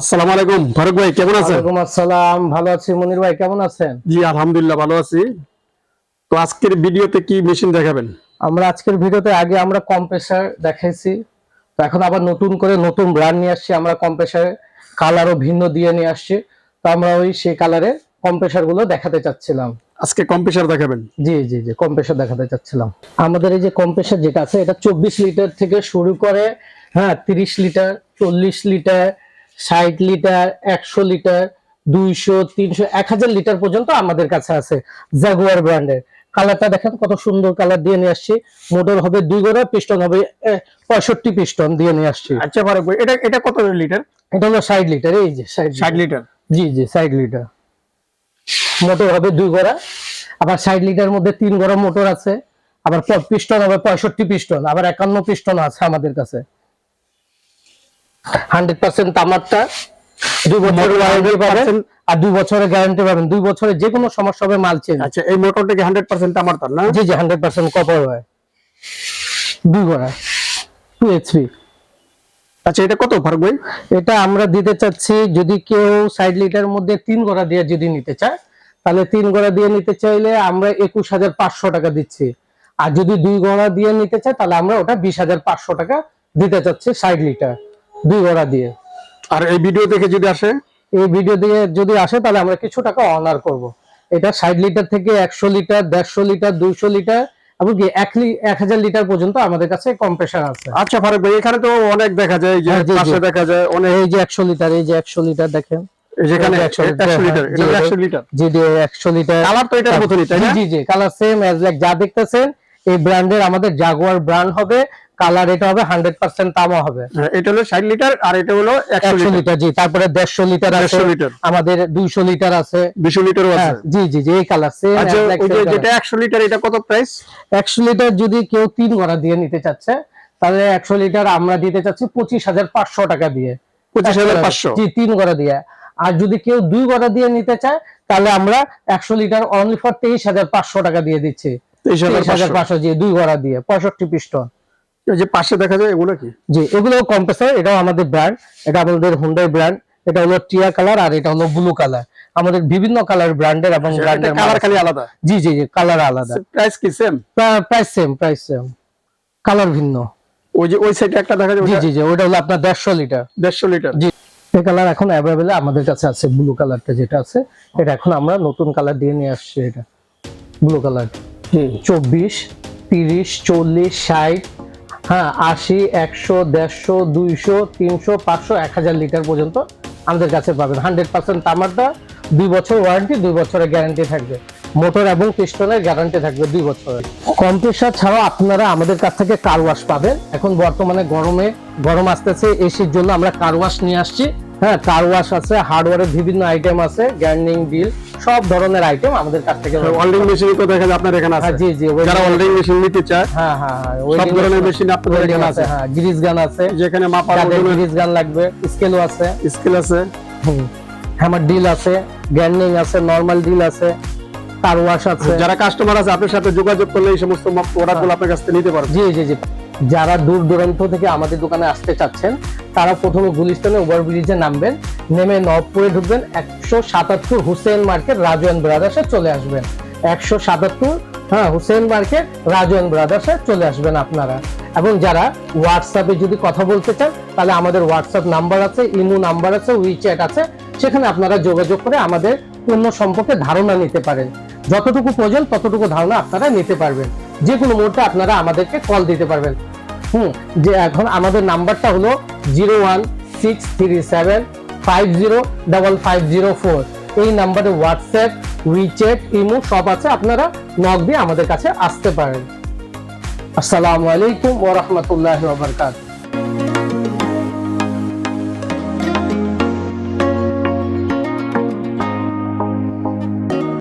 আসসালামু আলাইকুম। ফারুক ভাই কেমন আছেন? ওয়ালাইকুম আসসালাম। ভালো আছি। মনির ভাই কেমন আছেন? জি আলহামদুলিল্লাহ ভালো আছি। তো আজকের ভিডিওতে কি মেশিন দেখাবেন? আমরা আজকের ভিডিওতে আগে আমরা কম্প্রেসার দেখাইছি। তো এখন আবার নতুন করে নতুন ব্র্যান্ড নিয়ে আসছি। আমরা কম্প্রেসার কালারও ভিন্ন দিয়ে নিয়ে আসছি। তো আমরা ওই সেই কালারে কম্প্রেসারগুলো দেখাতে চাচ্ছিলাম। আজকে কম্পিউটার দেখাবেন? জি জি জি কম্প্রেসার দেখাতে চাচ্ছিলাম। আমাদের এই যে কম্প্রেসার যেটা আছে এটা চব্বিশ লিটার থেকে শুরু করে হ্যাঁ তিরিশ লিটার চল্লিশ লিটার ষাট লিটার একশো লিটার দুইশো তিনশো এক হাজার লিটার পর্যন্ত আমাদের কাছে আছে জাগুয়ার ব্র্যান্ডের কালারটা দেখেন কত সুন্দর কালার দিয়ে নিয়ে আসছি। মোটর হবে দুই গোড়া পিস্টন হবে পঁয়ষট্টি পিস্টন দিয়ে নিয়ে আসছি। আচ্ছা ফারুক এটা এটা কত লিটার? এটা হলো ষাট লিটার এই যে ষাট লিটার। জি জি ষাট লিটার। মোটর হবে দুই গোড়া। আবার ষাট লিটার মধ্যে তিন গোড়া মোটর আছে। আবার পিস্টন হবে পঁয়ষট্টি পিস্টন আবার একান্ন পিস্টন আছে আমাদের কাছে। হান্ড্রেড পার্সেন্ট তামারটা দুই বছরের ওয়ারেন্টি পাবেন? আর দুই বছরের গ্যারান্টি পাবেন। দুই বছরে যে কোনো সমস্যা হবে মাল চেঞ্জ আচ্ছা এই মোটরটা কি হান্ড্রেড পার্সেন্ট আমার তার না? জি জি হান্ড্রেড পার্সেন্ট কপার হয়। দুই গোড়া টু এইচপি আচ্ছা এটা কত ফারুক ভাই? এটা আমরা দিতে চাচ্ছি যদি কেউ ষাট লিটার মধ্যে তিন গোড়া দিয়ে যদি নিতে চায় তাহলে তিন গোড়া দিয়ে নিতে চাইলে আমরা একুশ হাজার পাঁচশো টাকা দিচ্ছি। আর যদি দুই গোড়া দিয়ে নিতে চায় তাহলে আমরা ওটা বিশ হাজার পাঁচশো টাকা দিতে চাচ্ছি ষাট লিটার। দুই গোড়া দিয়ে। আর এই ভিডিও দেখে যদি আসে? এই ভিডিও দিয়ে যদি আসে তাহলে আমরা কিছু টাকা অনার করব। এটা ষাট লিটার থেকে একশো লিটার দেড়শো লিটার দুইশো লিটার এমনকি এক হাজার লিটার পর্যন্ত আমাদের কাছে কম্প্রেসার আছে। আচ্ছা ফারুক ভাই এখানে তো অনেক দেখা যায় যে হ্যাঁ। পাশে দেখা যায় অনেক এই যে একশো লিটার এই যে একশো লিটার দেখেন। যেখানে একশো 100 লিটার জি, এটা এটা- একশো লিটার জি জি একশো লিটার কালার তো এটার মতনই তাই জি না? জি জি কালার সেম অ্যাজ লাইক যা দেখতেছেন এই ব্র্যান্ডের আমাদের জাগুয়ার ব্র্যান্ড হবে। কালার এটা হবে হান্ড্রেড পার্সেন্ট তামা হবে। হ্যাঁ, এটা হলো ষাট লিটার আর এটা হলো একশো লিটার। লিটার জি তারপরে দেড়শো লিটার আছে। দেড়শো লিটার। আমাদের দুইশো লিটার আছে। দুশো লিটারও হ্যাঁ, আছে। জি জি জি এই কালার আচ্ছা ওই যে যেটা একশো লিটার এটা কত প্রাইস একশো লিটার যদি কেউ তিন গড়া দিয়ে নিতে চাচ্ছে তাহলে একশো লিটার আমরা দিতে চাচ্ছি পঁচিশ হাজার পাঁচশো টাকা দিয়ে। পঁচিশ হাজার পাঁচশো? জি তিন গড়া দিয়ে। আর যদি কেউ দুই গড়া দিয়ে নিতে চায় তাহলে আমরা একশো লিটার অনলি ফর তেইশ হাজার পাঁচশো টাকা দিয়ে দিচ্ছি। তেইশ হাজার পাঁচশো। জি দুই গড়া দিয়ে পঁয়ষট্টি পিস্টন যে পাশে দেখা যায় এগুলো কি? জি এগুলো কম্প্রেসার এটাও আমাদের ব্র্যান্ড এটা আমাদের হুন্ডাই ব্র্যান্ড এটা হলো টিয়া কালার আর এটা হলো ব্লু কালার। আমাদের বিভিন্ন কালার ব্র্যান্ডের এবং ব্র্যান্ডের কালার খালি আলাদা? জি জি জি কালার আলাদা। প্রাইস কি same price same price same colour ভিন্ন। ওই যে ওই সাইডে একটা দেখা যায় জি জি জি ওটা হলো আপনার দেড়শো লিটার। দেড়শো লিটার? জি এই কালার এখন অ্যাভেলেবেল আমাদের কাছে আছে ব্লু কালারটা যেটা আছে এটা এখন আমরা নতুন কালার দিয়ে নিয়ে আসছি এটা। ব্লু কালার চব্বিশ তিরিশ চল্লিশ ষাট হ্যাঁ আশি, একশো, দেড়শো, দুইশো, তিনশো, পাঁচশো, এক হাজার লিটার পর্যন্ত আমাদের কাছে পাবেন। হান্ড্রেড পার্সেন্ট তামারটা দুই বছর ওয়ারেন্টি, দুই বছরের গ্যারান্টি থাকবে। মোটর এবং পিস্টনের গ্যারান্টি থাকবে দুই বছরের। কম্প্রেসার ছাড়াও আপনারা আমাদের কাছ থেকে কার ওয়াশ পাবেন। এখন বর্তমানে গরমে গরম আসতেছে এসির জন্য আমরা কার ওয়াশ নিয়ে আসছি। হ্যাঁ কার ওয়াশ আছে হার্ডওয়ারের বিভিন্ন আইটেম আছে গ্যান্ডিং বিল সব ধরনের আইটেম আমাদের কাছ থেকে ওয়েল্ডিং মেশিন তো দেখা যায় আপনার এখানে আছে। হ্যাঁ জি জি যারা ওয়েল্ডিং মেশিন নিতে চায় হ্যাঁ হ্যাঁ হ্যাঁ সব ধরনের মেশিন আপনাদের এখানে আছে হ্যাঁ গ্রিজ গান আছে যেখানে মাপার যাদের গ্রিজ গান লাগবে স্কেলও আছে। স্কিল আছে। হ্যামার ডিল আছে গ্যান্ডিং আছে নরমাল ডিল আছে কার ওয়াশ আছে। যারা কাস্টমার আছে আপনার সাথে যোগাযোগ করলে এই সমস্ত প্রোডাক্টগুলো আপনার কাছ থেকে নিতে পারবে। জি জি জি। যারা দূর দূরান্ত থেকে আমাদের দোকানে আসতে চাচ্ছেন তারা প্রথমে গুলিস্তানে ওভারব্রিজে নামবেন, নেমে নবপুরে ঢুকবেন, একশো সাতাত্তর হুসেন মার্কেট রাজু অ্যান্ড ব্রাদার্সে চলে আসবেন। একশো সাতাত্তর হ্যাঁ হুসেন মার্কেট রাজু অ্যান্ড ব্রাদার্সে চলে আসবেন আপনারা। এবং যারা হোয়াটসঅ্যাপে যদি কথা বলতে চান, তাহলে আমাদের হোয়াটসঅ্যাপ নাম্বার আছে, ইমো নাম্বার আছে উইচ্যাট আছে, সেখানে আপনারা যোগাযোগ করে আমাদের পণ্য সম্পর্কে ধারণা নিতে পারেন। যতটুকু প্রয়োজন ততটুকু ধারণা আপনারা নিতে পারবেন। যে কোনো মুহূর্তে আপনারা আমাদেরকে কল দিতে পারবেন। হুম, যে এখন আমাদের নাম্বারটা হলো zero one six three seven five zero double five zero four. এই নাম্বারে হোয়াটসঅ্যাপ উইচ্যাট ইমো সব আছে, আপনারা নক দিয়ে আমাদের কাছে আসতে পারেন। আসসালামু আলাইকুম ওরহমতুল্লাহ বারকাত